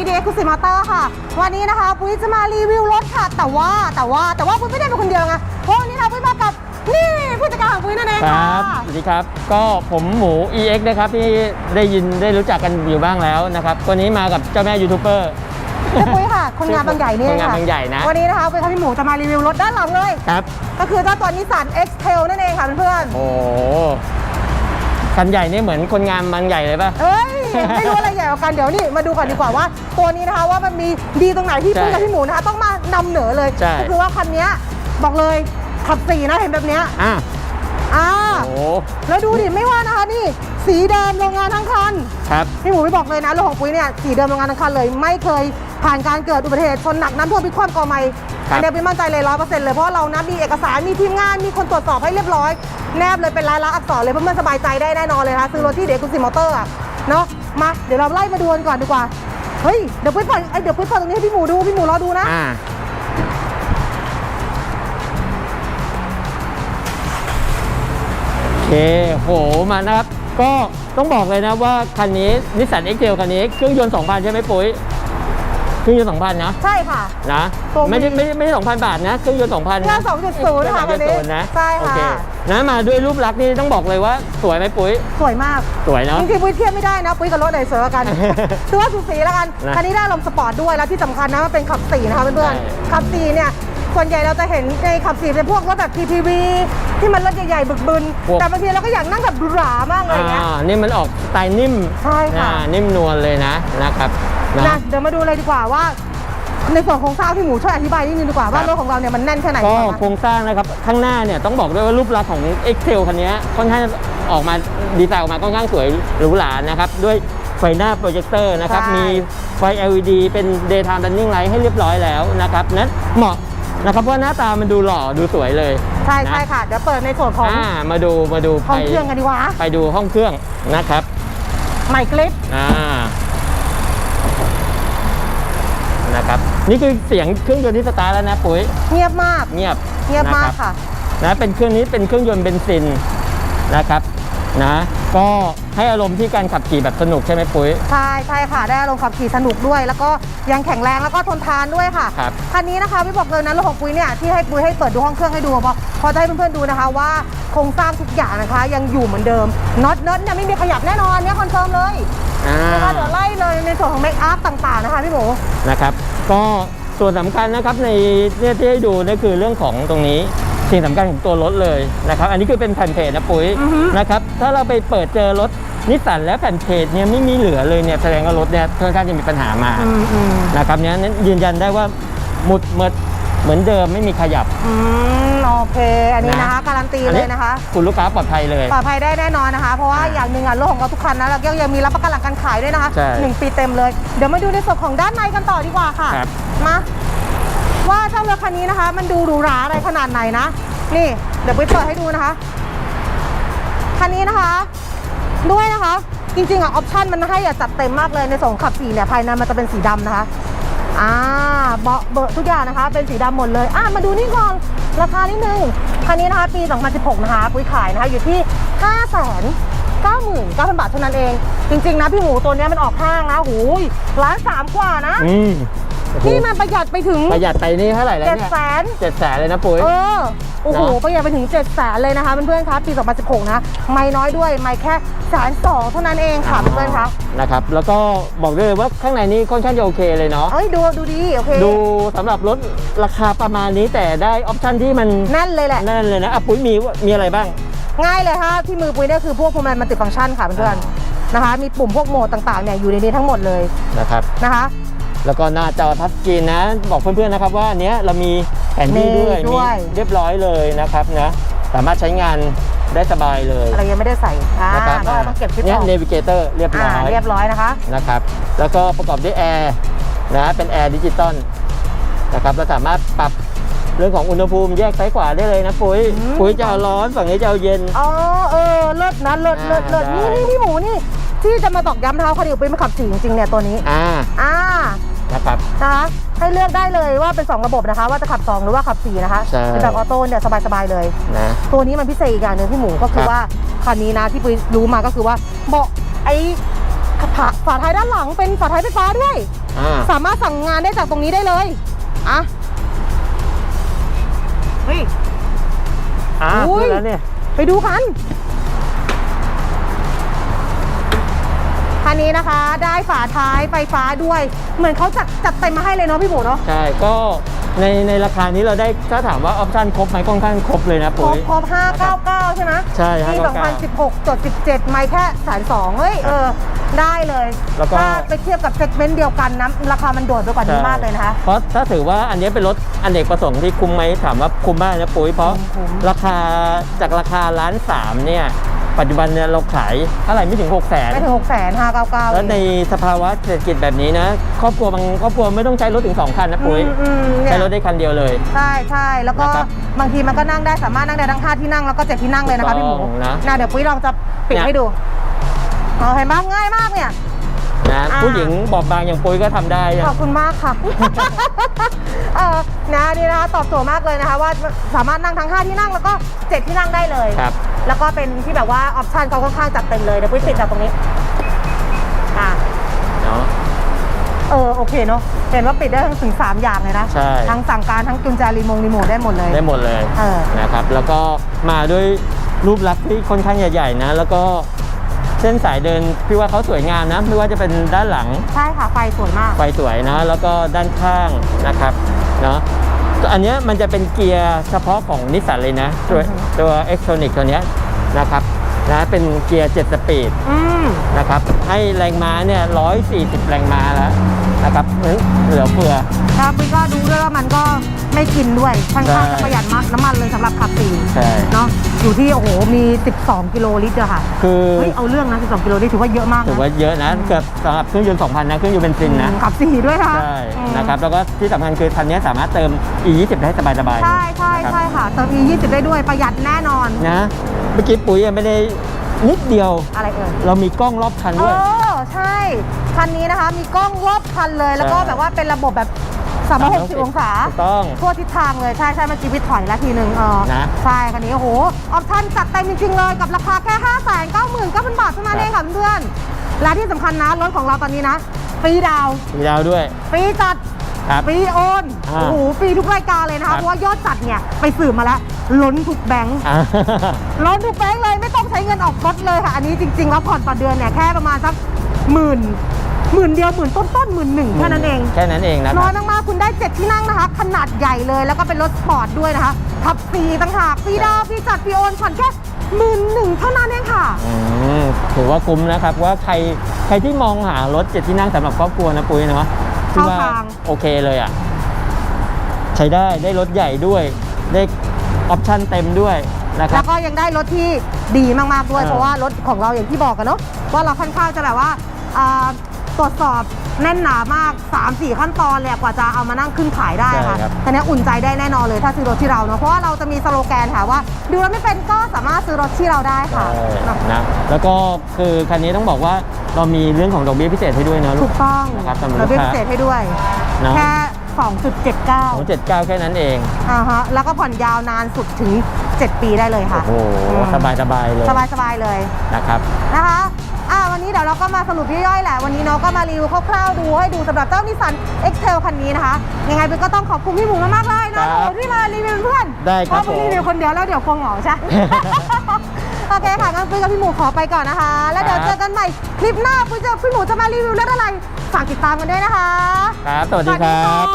วีดีเอ็กซ์คลูซีมอเตอร์ค่ะ วันนี้นะคะปุ้ยจะมารีวิวรถค่ะ แต่ว่าแต่ว่าแต่ว่าปุ้ยไม่ได้เป็นคนเดียวไงเพราะวันนี้เราปุ้ยมากับนี่ผู้จัดการของปุ้ยนั่นเองคค่ะรับสวัสดีครับ ก็ผมหมู EX นะครับที่ได้ยินได้รู้จักกันอยู่บ้างแล้วนะครับวันนี้มากับเจ้าแม่ยูทูบเบอร์เจ้าปุ้ยค่ะ คนงานบางใหญ่นี่คนงานค่ะบางใหญ่นะ วันนี้นะคะปุ้ยกับพี่หมูจะมารีวิวรถด้านหลังเลย ครับ ก็คือเจ้าตัวนิสสัน X-Trail นั่นเองค่ะเพื่อนโอ้โหคันใหญ่นี่เหมือนคนงานบางใหญ่เลยป่ะ ๆเอ้ย ไม่รู้อะไรใหญ่กว่ากันเดี๋ยวนี่มาดูก่อนดีกว่าว่า ตัวนี้นะคะว่ามันมีดีตรงไหนที่ใช่ปุ้ยกับพี่หมูนะคะต้องมานำเหนือเลยใช่ ก็คือว่าคันเนี้ยบอกเลยขับสี่นะเห็นแบบเนี้ยอะอ่าโอ้โหแล้วดูดิไม่ว่านะคะนี่ สีเดิมโรงงานทั้งคัน ครับ พี่หมูไม่บอกเลยนะรถของปุ้ยเนี่ยสีเดิมโรงงานทั้งคันเลย ไม่เคยผ่านการเกิดอุบัติเหตุชนหนักน้ำท่วมพลิกคว่ำกอไม้ครับ อันเนี้ยเป็นมั่นใจเลยร้อยเปอร์เซ็นต์เลยเพราะเรานะมีเอกสารมีทีมงานมีคนตรวจสอบให้เรียบร้อย แนบเลยเป็นลายลักษณ์อักษรเลยเพื่อนๆสบายใจได้แน่นอนเลยนะซื้อรถที่เด็กคุณสิมอเตอร์อะ เนาะมาเดี๋ยวเราไล่มาดูกันก่อนดีกว่า เฮ้ยเดี๋ยวปุ้ยปล่อยเอ้ยเดี๋ยวปุ้ยปล่อยตรงนี้ให้พี่หมูดูพี่หมูรอดูนะ อ่าโอเคโหมานะครับ ก็ต้องบอกเลยนะว่าคันนี้นิสสัน X เ l คันนี้เครื่องยนต์ 2,000 ใช่ไหมปุ้ย เครื่องยนต์2,000นะใช่ค่ะ นะตัวมีไม่ได้ไม่ได้ไม่ได้2,000บาทนะเครื่องยนต์2,000เครื่อง 2.0 นะคะคันนี้2.0นะใช่ค่ะโอเคนะมาด้วยรูปลักษณ์นี่ต้องบอกเลยว่า สวยไหมปุ้ยสวยมาก สวยเนาะ จริงๆปุ้ยเทียบไม่ได้นะปุ้ยกับรถไหนสวยกว่ากัน ถือว่าสูสีแล้วกัน นะคันนี้ได้ลมณ์สปอร์ตด้วยแล้วที่สำคัญนะมันเป็นขับสี่นะคะเพื่อนใช่ๆขับสี่เนี่ยส่วนใหญ่เราจะเห็นในขับสี่เป็นพวกรถแบบ PPV ที่มันรถใหญ่ๆบึกบึนพวก แต่บางทีเราก็อยากนั่งแบบหรูหรามากเลยอย่างเงี้ย อ่านี่มันออกสไตล์นิ่มใช่ค่ะ อ่านิ่มนวลเลยนะนะครับ นะนะเดี๋ยวมาดูเลยดีกว่าว่า ในส่วนโครงสร้างพี่หมูช่วยอธิบายนิดนึงดีกว่าว่าครับรถของเราเนี่ยมันแน่นแค่ไหนก็ดีกว่าโครงสร้างนะครับ ข้างหน้าเนี่ยต้องบอกด้วยว่ารูปลักษณ์ของ x t e l คันนี้ค่อนข้างออกมาดีไซน์ออกมาค่อนข้างสวยหรูหรานะครับ ด้วยไฟหน้าโปรเจคเตอร์นะครับมีไฟ LED เป็น daytime running light ให้เรียบร้อยแล้วนะครับนั้นเหมาะนะครับเพราะหน้าตามันดูหล่อดูสวยเลยใช่นะใช่ค่ะ เดี๋ยวเปิดในส่วนของอ่ามาดูมาดูห้องไปเครื่องกันดีกว่าไปดูห้องเครื่องนะครับใหม่คลิปอ่า นะครับนี่คือเสียงเครื่องยนต์ที่สตาร์ทแล้วนะปุ๋ยเงียบมากเงียบเงียบมากนะครับค่ะนะเป็นเครื่องนี้เป็นเครื่องยนต์เบนซินนะครับ นะ ก็ให้อารมณ์ที่การขับขี่แบบสนุกใช่ไหมปุ้ย ใช่ใช่ค่ะได้อารมณ์ขับขี่สนุกด้วย แล้วก็ยังแข็งแรงแล้วก็ทนทานด้วยค่ะครับคันนี้นะคะไม่บอกเลยนะรถของปุ้ยเนี่ยที่ให้ปุ้ยให้เปิดดูห้องเครื่องให้ดูเพราะพอจะให้เพื่อนๆดูนะคะว่าโครงสร้างทุกอย่างนะคะ ยังอยู่เหมือนเดิมน็อตเนิร์ดเนี่ยไม่มีขยับแน่นอนเนี่ยคอนเฟิร์มเลยอ่านะคะเดี๋ยวไล่เลยในส่วนของเมคอัพต่างๆนะคะพี่หมูนะครับ ก็ส่วนสำคัญนะครับในเนี่ยที่ให้ดูนี่คือเรื่องของตรงนี้ สิ่งสำคัญของตัวรถเลยนะครับ อันนี้คือเป็นแผ่นเพจนะปุ้ยอือฮึ นะครับ ถ้าเราไปเปิดเจอรถนิสสันและแผ่นเพจเนี่ยไม่มีเหลือเลยเนี่ยแสดงว่ารถเนี่ยค่อนข้างจะมีปัญหามาอืมอืมนะครับเนี้นั้นยืนยันได้ว่าหมุดเมิดเหมือนเดิมไม่มีขยับ อืมโอเค อันนี้นะนะ คะการันตีอันเลนี้ยนะคะคุณลูกค้าปลอดภัยเลย ปลอดภัยได้แน่นอนนะคะ เพราะว่าอ่าอย่างหนึ่งอะรถของเราทุกคันนะเราก็ยังมีรับประกันหลังการขายด้วยนะคะใช่หนึ่งปีเต็มเลย เดี๋ยวมาดูในส่วนของด้านในกันต่อดีกว่าค่ะ ครับ มา ว่าเจ้ารถคันนี้นะคะ มันดูหรูหราอะไรขนาดไหนนะ นี่ เดี๋ยวไปเปิดให้ดูนะคะ คันนี้นะคะ ด้วยนะคะ จริงๆอะออปชั่นมันให้อะจัดเต็มมากเลยในส่วนของขับสีเนี่ยภายในมันจะเป็นสีดำนะคะอ่าเบาะเบอร์ทุกอย่างนะคะ เป็นสีดำหมดเลยอ่ามาดูนี่ก่อนราคานิดนึงคันนี้นะคะ ปี2016นะคะปุ้ยขายนะคะ อยู่ที่5 9 9 0 0 0 บาทเท่านั้นเอง จริง ๆ นะ พี่หมูตัวเนี้ยมันออกห้างนะหูยล้านสามกว่านะ อืมโอ้โหนี่มันประหยัดไปถึงประหยัดไปนี่เท่าไหร่แล้วเจ็ดเนี่ยแสนเจ็ดแสนเลยนะปุ้ยเออโอ้โหเนอะ ประหยัดไปถึง7จ็ดแสนเลยนะคะเพื่อนๆคะปี 2016 นะ ไม่น้อยด้วยไม่แค่แสนสองเท่านั้นเองค่ะเพื่อนๆคะนะครับแล้วก็บอกได้เลยว่าข้างในนี้ค่อนข้างจะโอเคเลยเนาะเอ้ยดูดูดีโอเคดูสำหรับรถราคาประมาณนี้แต่ได้ออปชั่นที่มันแน่นเลยแหละ นั่นเลยนะอะปุ้ยมีมีอะไรบ้าง ง่ายเลยค่ะที่มือปุ้ยเนี่ยคือพวกพวงมาลัยมัลติฟังก์ชันค่ะเพื่อนๆนะคะ มีปุ่มพวกโหมดต่างๆเนี่ยอยู่ในนี้ทั้งหมดเลยนะครับนะคะ แล้วก็หน้าจอทัชสกรีนนะ บอกเพื่อนๆนะครับว่าอันเนี้ยเรามีแผนที่ด้วยมีด้วยมีเรียบร้อยเลยนะครับนะสามารถใช้งานได้สบายเลยอะไรยังไม่ได้ใส่อ่านะครับก็ต้องเก็บคลิปเนี่อยอกเนวิเกเตอร์เรียบร้อ่าอยเรียบร้อยนะคะ นะครับ แล้วก็ประกอบด้วยแอร์นะเป็นแอร์ดิจิตอลนะครับเราสามารถปรับเรื่องของอุณหภูมิแยกซ้ายขวาได้เลยนะปุ้ยอืม ปุ้ยจะเอาร้อนฝั่งนี้จะเอาเย็น อ๋อเออเลิศนะเลิศเลิศเลิศได้นี่นี่พี่หมูนี่ที่จะมาตอกย้ำเท้าคดีปุ้ยมาขับสีจริงๆเนี่ยตัวนี้ อ่า อ่า นะครับ นะคะให้เลือกได้เลยว่าเป็น 2 ระบบนะคะ ว่าจะขับ 2 หรือว่าขับ 4 นะคะใช่ เป็นแบบออโต้เนี่ยสบายๆเลย นะ ตัวนี้มันพิเศษอีกอย่างหนึ่งพี่หมูก็คือครับ ว่าคันนี้นะที่ปุ้ยรู้มาก็คือว่าเบาะไอ้ฝาฝาท้ายด้านหลังเป็นฝาท้ายไฟฟ้าด้วย อ่าสามารถสั่งงานได้จากตรงนี้ได้เลยอะเฮ้ย อ่าอุ้ย ขึ้นแล้วเนี่ยไปดูกัน คันนี้นะคะ ได้ฝาท้ายไฟฟ้าด้วย เหมือนเขาจัดจัดเต็มมาให้เลยเนาะพี่หมูเนาะ ใช่ ก็ในในราคานี้เราได้ถ้าถามว่าออปชั่นครบไหมค่อนข้างครบเลยนะครปุ๋บย ครบ599 ใช่ไหมใช่ปี599 2016จด17 ไม่แค่แสนสองเฮ้ย เออ ได้เลยแล้วก็ ถ้าไปเทียบกับเซกเมนต์เดียวกันนะ ราคามันโดดไปกว่านี้มากเลยนะคะ เพราะถ้าถือว่าอันนี้เป็นรถอเนกประสงค์ที่คุ้มไหมถามว่าคุ้มมากนะปุ๋ยเพราะคุ้ม ราคาจากราคาล้านสามเนี่ย ปัจจุบันเนี่ยเราขายเท่าไหร่ไม่ถึง 6 0 0 0 0 ไม่ถึง6แสน599แล้วในสภาวะเศรษฐกิจแบบนี้นะ ครอบครัวบางครอบครัวไม่ต้องใช้รถถึง 2 คันนะปุ๋ยอืมอืมเนี่ยใช้รถได้คันเดียวเลย ใช่ใช่แล้วก็นะครับบางทีมันก็นั่งได้สามารถนั่งได้ทั้ง5ที่นั่งแล้วก็7ที่นั่งเลยนะคะพี่หมูถูกต้องนะนะเดี๋ยวปุ้ยลองจะปิดเนี่ย ให้ดูเอาเห็นไหมง่ายมากเนี่ย นะอ่า ผู้หญิงบอบบางอย่างปุ๋ยก็ทำได้นะขอบคุณมากค่ะ เออนะนี่นะคะตอบโจทย์มากเลยนะคะ ว่าสามารถนั่งทั้ง 5 ที่นั่งแล้วก็ 7 ที่นั่งได้เลยครับ แล้วก็เป็นที่แบบว่าออปชันเขาค่อนข้างจัดเต็มเลยเดี๋ยวปุ้ยปิดจากตรงนี้อะเนาะ เออโอเคเนาะเห็นว่าปิดได้ทั้งถึง 3 อย่างเลยนะใช่ ทั้งสั่งการทั้งกุญแจรีโมงรีโมทได้หมดเลย ได้หมดเลยเออ นะครับ แล้วก็มาด้วยรูปลักษณ์ที่ค่อนข้างใหญ่ๆนะ แล้วก็ เส้นสายเดินพี่ว่าเขาสวยงามนะไม่ว่าจะเป็นด้านหลังใช่ค่ะไฟสวยมากไฟสวยนะ แล้วก็ด้านข้างนะครับเนาะอันเนี้ยมันจะเป็นเกียร์เฉพาะของนิสสันเลยนะ ตัวอือฮึตัวเอ็กโทนิกตัวเนี้ยนะครับนะเป็นเกียร์ 7 สปีดอืมนะครับให้แรงม้าเนี่ย 140 แรงม้าแล้วนะครับเหลือเฟือครับปุ้ยก็ดูด้วยว่ามันก็ไม่กินด้วยค่อนข้างใช่จะประหยัดมากน้ำมันเลยสำหรับขับสี่ใช่เนาะ อยู่ที่โอ้โหมี 12 กิโลลิตรอะค่ะคือเฮ้ยเอาเรื่องนะ 12 กิโลลิตรถือว่าเยอะมากถือนะว่าเยอะนะเกือบสำหรับเครื่องยนต์2,000นะเครื่องยนต์เบนซินนะอืมขับสี่ด้วยค่ะใช่อืมนะครับแล้วก็ที่สำคัญคือคันนี้สามารถเติม E20 ได้สบายๆใช่ใช่นะครับใช่ค่ะเติม E 20 ได้ด้วยประหยัดแน่นอนนะ เมื่อกี้ปุ๋ยยังไม่ได้นิดเดียวอะไรเอ่ยเรามีกล้องรอบคันเอด้วยอใช่ คันนี้นะคะมีกล้องรอบคันเลย แล้วก็ใช่แบบว่าเป็นระบบแบบ 360 องศาถูกต้อง ทั่วทิศทางเลยใช่ใช่เมื่อกี้วิทย์ถอยแล้วทีหนึ่งเออนะใช่คันนี้โอ้โหออปชั่นจัดเต็มจริงๆเลยกับราคาแค่ 5 9 9 0 0 0 บาทเท่านั้นเองค่ะเพื่อนๆและที่สำคัญนะรถของเราตอนนี้นะฟรีดาวน์มีดาวด้วย ฟรีจัดครับ ฟรีโอนอ่าโอ้โหฟรีทุกรายการเลยนะครัคะบ เพราะว่ายอดจัดเนี่ยไปสืบมาแล้วล้นทุกแบงค์ อ่า ล้นทุกแบงค์เลยไม่ต้องใช้เงินออกรถเลยค่ะ อันนี้จริงๆแล้วผ่อนต่อเดือนเนี่ยแค่ประมาณสักหมื่น หมื่นเดียวหมื่นต้นต้นๆหมื่นหนึ่งแค่นั้นเองแค่นั้นเองนะคน้รัอบยมากๆคุณได้7ที่นั่งนะคะ ขนาดใหญ่เลยแล้วก็เป็นรถสปอร์ตด้วยนะคะขับฟรีต่างหากฟรีดาวน์ฟรีจัดฟรีโอนผ่อนแค่หมื่นหนึ่งเท่านั้นเองค่ะอืมถือว่าคุ้มนะครับว่าใครใครที่มองหารถเจ็ดที่นั่งสำหรับครอบครัวนะปุ้ยเนาะเข้าที่ว่ทางโอเคเลยอะใช้ได้ได้รถใหญ่ด้วยได้ออปชั่นเต็มด้วยนะคแล้รับวก็ยังได้รถที่ดีมากๆด้วยเออเพราะว่ารถของเราอย่างที่บอกกันเนาะว่าเราค่อนข้างจะแบบว่าอ่า ตรวจสอบแน่นหนามาก 3-4 ขั้นตอนเลยกว่าจะเอามานั่งขึ้นขายได้ค่ะใช่ครับ แต่เนี้ยอุ่นใจได้แน่นอนเลยถ้าซื้อรถที่เราเนาะเพราะว่าเราจะมีสโลแกนค่ะว่า ดูรถไม่เป็นก็สามารถซื้อรถที่เราได้ค่ะใช่นะแล้วก็คือคันนี้ต้องบอกว่าเรามีเรื่องของดอกเบี้ยพิเศษให้ด้วยนะลูถูกก ต้องนะครับสำหรับเราลูกค้าพิเศษให้ด้วยเนาะ แค่ของ2.79เจ็ดเก้าแค่นั้นเองอ่าฮะแล้วก็ผ่อนยาวนานสุดถึง 7 ปีได้เลยค่ะโอ้โหอืมสบายสบายๆเลยสบายๆเลย นะครับ นะคะ อ่าวันนี้เดี๋ยวเราก็มาสรุปย่อยๆแหละ วันนี้เนาะก็มารีวิวคร่าวๆดูให้ดูสำหรับเจ้านิสสัน X-Trail คันนี้นะคะ ยังไงเบนก็ต้องขอบคุณพี่หมูมากๆเลยนะครัโอ้บโหที่มารีวิวเป็นเพื่อนได้ครับเพาะมึงรีวิวคนเดียวแล้วเดี๋ยวคงเหงาใช่ โอเคค่ะงั้นปุ้ยกับพี่หมูขอไปก่อนนะคะ แล้วเดี๋ยวครับเจอกันใหม่คลิปหน้าปุ้ยจะพี่หมูจะมารีวิวเรื่องอะไรฝากติดตามกันด้วยนะคะ ครับ สวัสดีครับะ